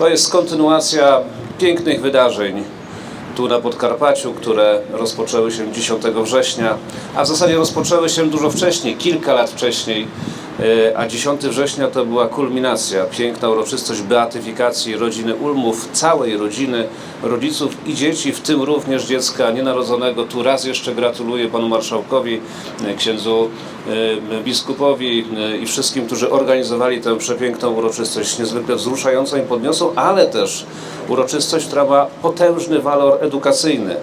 To jest kontynuacja pięknych wydarzeń tu na Podkarpaciu, które rozpoczęły się 10 września, a w zasadzie rozpoczęły się dużo wcześniej, kilka lat wcześniej, a 10 września to była kulminacja, piękna uroczystość beatyfikacji rodziny Ulmów, całej rodziny, rodziców i dzieci, w tym również dziecka nienarodzonego. Tu raz jeszcze gratuluję panu marszałkowi, e, księdzu e, biskupowi e, i wszystkim, którzy organizowali tę przepiękną uroczystość, niezwykle wzruszającą i podniosą, ale też uroczystość, która ma potężny walor edukacyjny.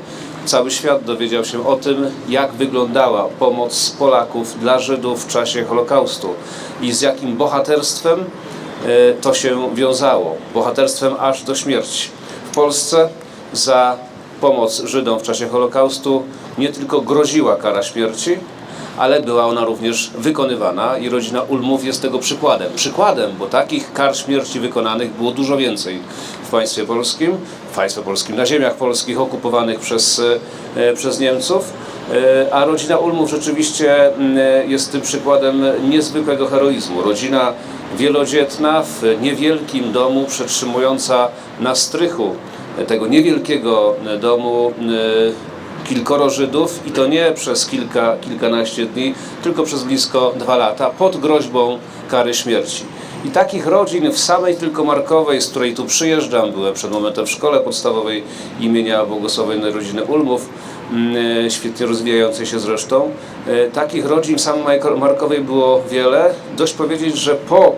Cały świat dowiedział się o tym, jak wyglądała pomoc Polaków dla Żydów w czasie Holokaustu i z jakim bohaterstwem e, to się wiązało. Bohaterstwem aż do śmierci. W Polsce za pomoc Żydom w czasie Holokaustu nie tylko groziła kara śmierci, ale była ona również wykonywana i rodzina Ulmów jest tego przykładem. Przykładem, bo takich kar śmierci wykonanych było dużo więcej w państwie polskim, w państwie polskim, na ziemiach polskich okupowanych przez, e, przez Niemców. E, A rodzina Ulmów rzeczywiście mm, jest tym przykładem niezwykłego heroizmu. Rodzina wielodzietna w niewielkim domu, przetrzymująca na strychu tego niewielkiego domu e, kilkoro Żydów i to nie przez kilka, kilkanaście dni, tylko przez blisko dwa lata pod groźbą kary śmierci. I takich rodzin w samej tylko Markowej, z której tu przyjeżdżam, byłem przed momentem w szkole podstawowej imienia błogosławionej rodziny Ulmów, mm, świetnie rozwijającej się zresztą. E, Takich rodzin w samej Markowej było wiele. Dość powiedzieć, że po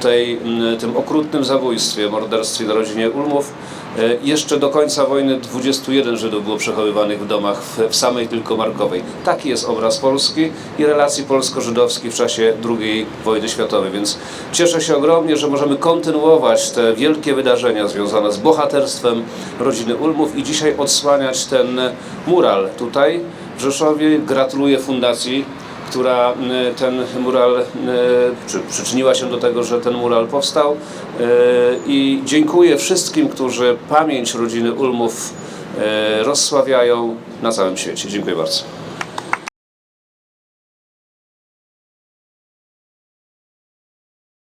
tej, m, tym okrutnym zabójstwie, morderstwie na rodzinie Ulmów. e, Jeszcze do końca wojny 21 Żydów było przechowywanych w domach w, w samej tylko Markowej. Taki jest obraz Polski i relacji polsko-żydowskich w czasie II wojny światowej. Więc cieszę się ogromnie, że możemy kontynuować te wielkie wydarzenia związane z bohaterstwem rodziny Ulmów i dzisiaj odsłaniać ten mural tutaj w Rzeszowie. Gratuluję Fundacji która m, ten mural, przy, przyczyniła się do tego, że ten mural powstał e, i dziękuję wszystkim, którzy pamięć rodziny Ulmów e, rozsławiają na całym świecie. Dziękuję bardzo.